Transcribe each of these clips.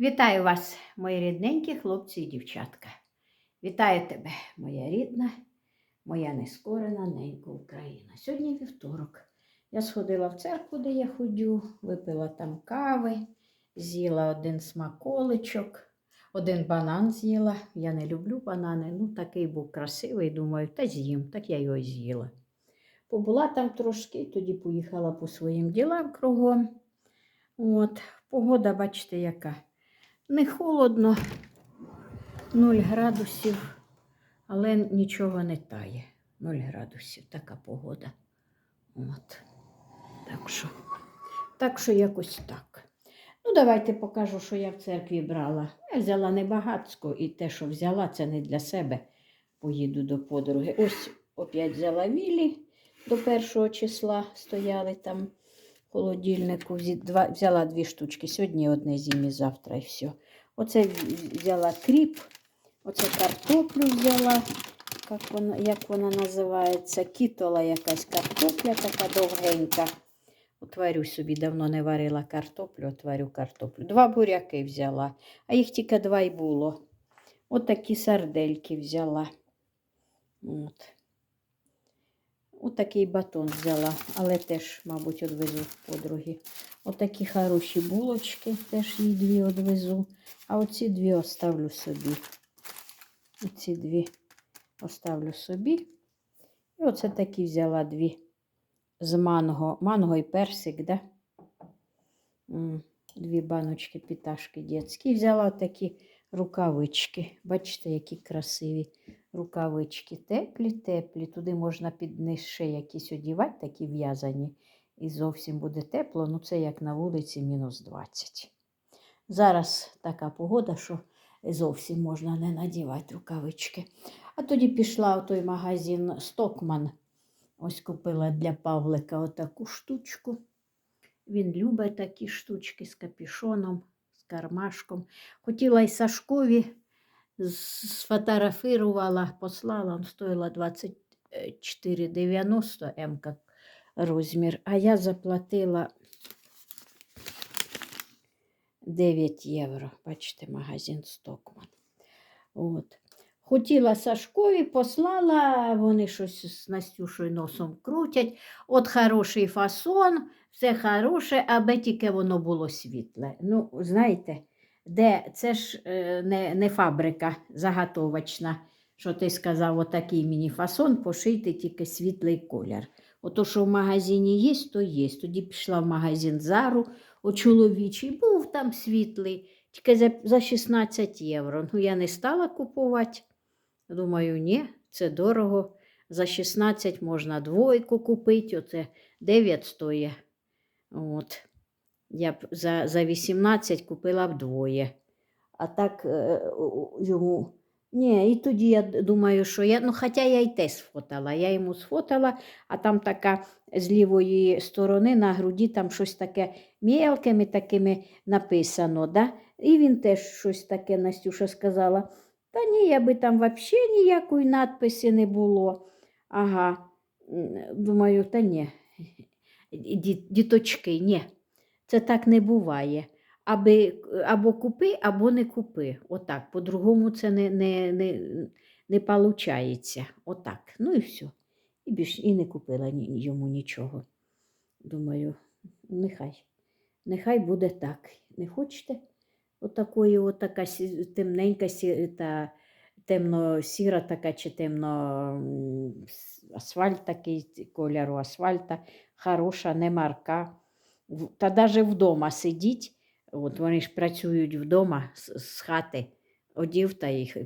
Вітаю вас, мої рідненькі хлопці і дівчатка. Вітаю тебе, моя рідна, моя нескорена ненька Україна. Сьогодні вівторок. Я сходила в церкву, де я ходю, випила там кави, з'їла один смаколичок, один банан з'їла. Я не люблю банани, ну такий був красивий, думаю, та з'їм, так я його з'їла. Побула там трошки, тоді поїхала по своїм ділам кругом. От, погода, бачите, яка. Не холодно, 0 градусів, але нічого не тає. 0 градусів, така погода. От. Так що, так що якось так. Ну, давайте покажу, що я в церкві брала. Я взяла небагацько, і те, що взяла, це не для себе. Поїду до подруги. Ось опять взяла вілі до першого числа, стояли там холодильнику. Взяла дві штучки. Сьогодні одне з'їм і завтра і все. Оце взяла кріп, оце картоплю взяла. Як вона, як вона називається? Кітола якась картопля, така довгенька. Отварю собі, давно не варила картоплю, отварю картоплю. Два буряки взяла, а їх тільки два й було. От сардельки взяла. От. От такий батон взяла, але теж, мабуть, одвезу подруги. Отакі хороші булочки, теж їй дві одвезу. А оці дві оставлю собі. Оці дві оставлю собі. І оце такі взяла дві з манго. Манго і персик, да? Дві баночки піташки дітські. Взяла такі рукавички. Бачите, які красиві рукавички. Теплі, теплі. Туди можна під ще якісь одівати, такі в'язані. І зовсім буде тепло. Ну, це як на вулиці мінус 20. Зараз така погода, що зовсім можна не надівати рукавички. А тоді пішла в той магазин Стокман. Ось купила для Павлика отаку штучку. Він любить такі штучки з капюшоном, кармашком. Хотіла й Сашкові сфотографувала, послала, он стоїла 24,90 М розмір, а я заплатила 9 євро. Бачите, магазин Стокман. От. Хотіла Сашкові, послала, вони щось з Настюшою носом крутять. От хороший фасон, все хороше, аби тільки воно було світле. Ну, знаєте, де це ж е, не, не фабрика заготовочна, що ти сказав, отакий мені фасон, пошийте тільки світлий колір. Ото, що в магазині є, то є. Тоді пішла в магазин Зару у чоловічий, був там світлий, тільки за, за 16 євро. Ну, я не стала купувати. Думаю, ні, це дорого. За 16 можна двойку купити, оце 9 стоїть. От. Я б за, за 18 купила б двоє. А так е, йому. Ні, і тоді я думаю, що я, ну хоча я й те сфотала. Я йому сфотала, а там така з лівої сторони на груді там щось таке мелкими такими написано. Да? І він теж щось таке, Настюша сказала. Та ні, я би там взагалі ніякої надписи не було. Ага. Думаю, та ні. Ді- Діточки, ні. Це так не буває. Аби, або купи, або не купи. Отак. По-другому це не, не, не, не виходить. Отак. Ну і все. І більш і не купила йому нічого. Думаю, нехай. Нехай буде так. Не хочете? Отакої, отака темненька та темно-сіра така чи темно асфальт такий кольору асфальта, хороша, не марка. Та навіть вдома сидіть, от вони ж працюють вдома з, з хати, одів та їх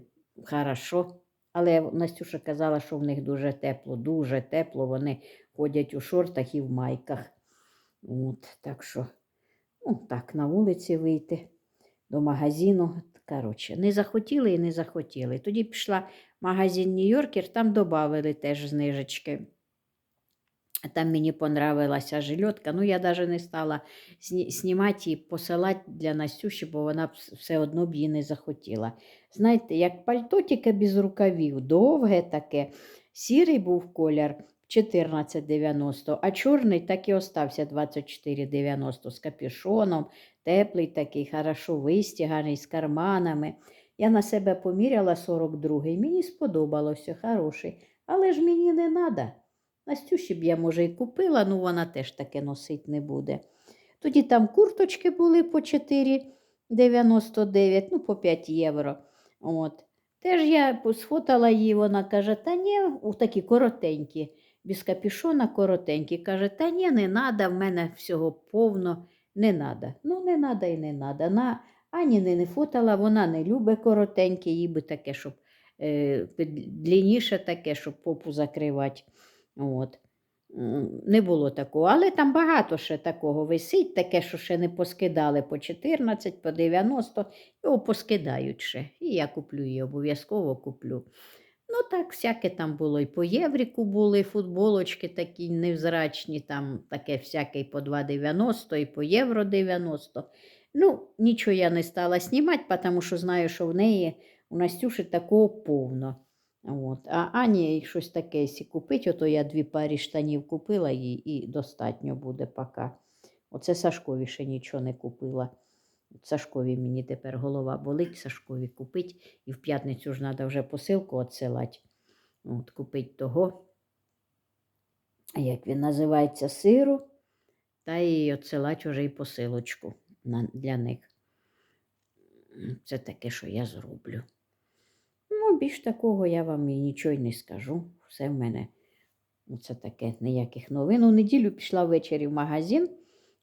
хорошо. Але Настюша казала, що в них дуже тепло, дуже тепло. Вони ходять у шортах і в майках. От, так що, ну так, на вулиці вийти до магазину. Коротше, не захотіли і не захотіли. Тоді пішла в магазин Нью-Йоркер, там додали теж знижечки. Там мені понравилася жильотка. Ну, я навіть не стала зні- знімати і посилати для Настюші, бо вона все одно б її не захотіла. Знаєте, як пальто тільки без рукавів, довге таке, сірий був колір, 14,90, а чорний так і остався 24,90 з капюшоном, теплий такий, хорошо вистяганий, з карманами. Я на себе поміряла 42-й, мені сподобалося, хороший. Але ж мені не треба. Настюші б я, може, і купила, ну вона теж таке носить не буде. Тоді там курточки були по 4,99, ну по 5 євро. От. Теж я сфотала її, вона каже, та ні, у такі коротенькі, без капюшона коротенькі. Каже, та ні, не треба, в мене всього повно, не треба. Ну, не треба і не треба. На Ані не, не фотала, вона не любить коротеньке, їй би таке, щоб е, длінніше таке, щоб попу закривати. От. Не було такого, але там багато ще такого висить, таке, що ще не поскидали по 14, по 90, його поскидають ще. І я куплю її, обов'язково куплю. Ну так, всяке там було. І по євріку були футболочки такі невзрачні, там таке всяке і по 2,90, і по євро 90. Ну, нічого я не стала знімати, тому що знаю, що в неї у Настюші такого повно. От. А Ані щось таке, якщо купить, ото я дві парі штанів купила їй і достатньо буде поки. Оце Сашкові ще нічого не купила. Сашкові мені тепер голова болить, Сашкові купить. І в п'ятницю ж треба вже посилку відсилати. От, купить того, як він називається, сиру, та і відсилати вже і посилочку для них. Це таке, що я зроблю. Ну, більш такого я вам і нічого не скажу. Все в мене це таке ніяких новин. У неділю пішла ввечері в магазин,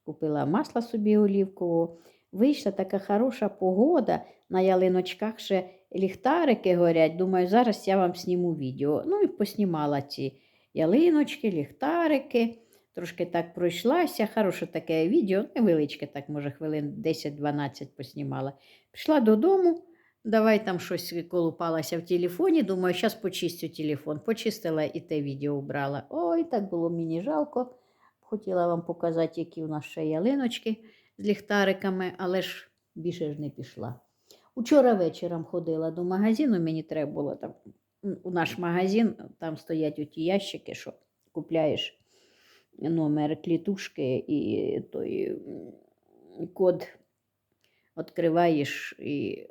купила масло собі олівкового. Вийшла така хороша погода, на ялиночках ще ліхтарики горять. Думаю, зараз я вам зніму відео. Ну і поснімала ці ялиночки, ліхтарики. Трошки так пройшлася. Хороше таке відео, невеличке, так, може, хвилин 10-12 поснімала. Пішла додому, давай там щось колупалася в телефоні. Думаю, зараз почистю телефон. Почистила і те відео убрала. Ой, так було мені жалко. Хотіла вам показати, які у нас ще ялиночки з ліхтариками, але ж більше ж не пішла. Учора вечором ходила до магазину, мені треба було там у наш магазин, там стоять оті ящики, що купляєш номер клітушки і той код відкриваєш і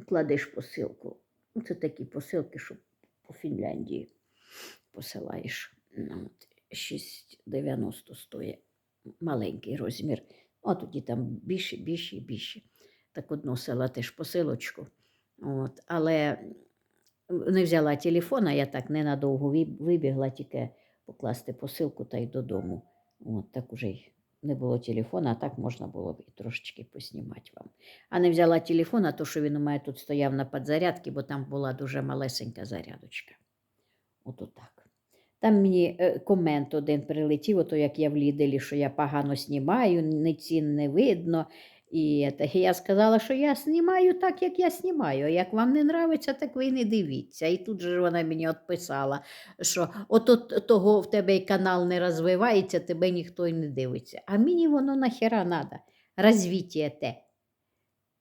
кладеш посилку. Ну, Це такі посилки, що по Фінляндії посилаєш. Ну, 6,90 стоїть маленький розмір. А тоді там більше, більше і більше. Так от носила теж посилочку. От. Але не взяла телефона, я так ненадовго вибігла, тільки покласти посилку та й додому. От так уже й не було телефона, а так можна було б і трошечки поснімати вам. А не взяла телефона, то що він у мене тут стояв на підзарядці, бо там була дуже малесенька зарядочка. От отак. Там мені е, комент один прилетів, ото як я в Ліделі, що я погано знімаю, не цін не видно. І, я сказала, що я знімаю так, як я знімаю. А як вам не нравиться, так ви не дивіться. І тут же вона мені відписала, що от того в тебе й канал не розвивається, тебе ніхто й не дивиться. А мені воно нахера надо. Розвіття те.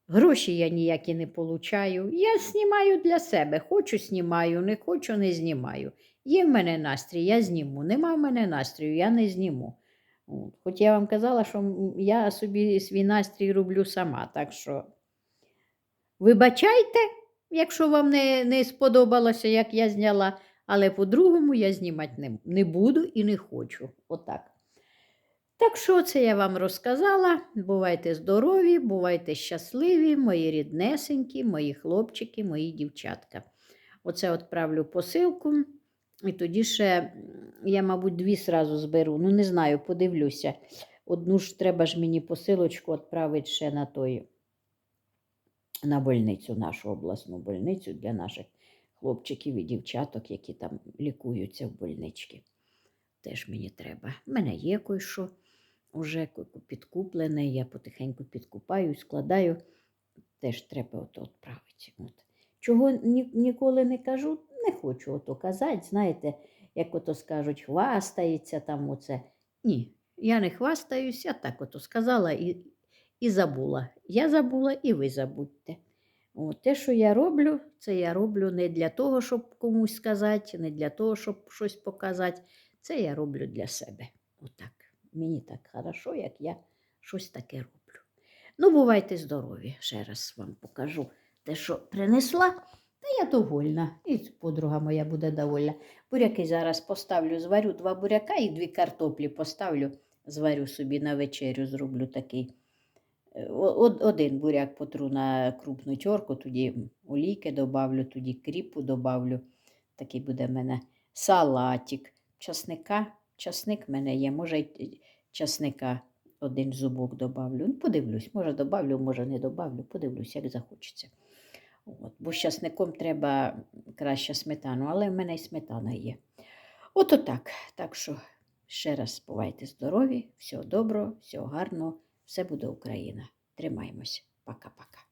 Гроші я ніякі не получаю. Я знімаю для себе. Хочу знімаю, не хочу, не знімаю. Є в мене настрій, я зніму. Нема в мене настрою, я не зніму. Хоч я вам казала, що я собі свій настрій роблю сама. Так що вибачайте, якщо вам не, не сподобалося, як я зняла, але по-другому я знімати не, не буду і не хочу. Отак. Так що це я вам розказала. Бувайте здорові, бувайте щасливі, мої ріднесенькі, мої хлопчики, мої дівчатка. Оце відправлю посилку. І тоді ще я, мабуть, дві сразу зберу. Ну, не знаю, подивлюся. Одну ж треба ж мені посилочку відправити ще на той, на больницю, нашу обласну больницю для наших хлопчиків і дівчаток, які там лікуються в больничці. Теж мені треба. У мене є кое-що вже підкуплене, я потихеньку підкупаю, складаю. Теж треба ото відправити. От. Чого ні, ніколи не кажу, не хочу ото казати, знаєте, як ото скажуть, хвастається там оце. Ні, я не хвастаюсь, я так ото сказала і, і забула. Я забула, і ви забудьте. От, те, що я роблю, це я роблю не для того, щоб комусь сказати, не для того, щоб щось показати. Це я роблю для себе. Отак. Мені так хорошо, як я щось таке роблю. Ну, бувайте здорові, ще раз вам покажу те, що принесла. Та я довольна. І подруга моя буде довольна. Буряки зараз поставлю, зварю два буряка і дві картоплі поставлю, зварю собі на вечерю, зроблю такий. Е, од- Один буряк потру на крупну тьорку, тоді олійки добавлю, тоді кріпу добавлю. Такий буде в мене салатик. Часника, часник в мене є, може часника один зубок добавлю. Ну, подивлюсь, може добавлю, може не добавлю, подивлюсь, як захочеться. От, бо з часником треба краще сметану, але в мене й сметана є. От отак. Так що ще раз бувайте здорові, всього доброго, всього гарного, все буде Україна. Тримаємось. Пока-пока.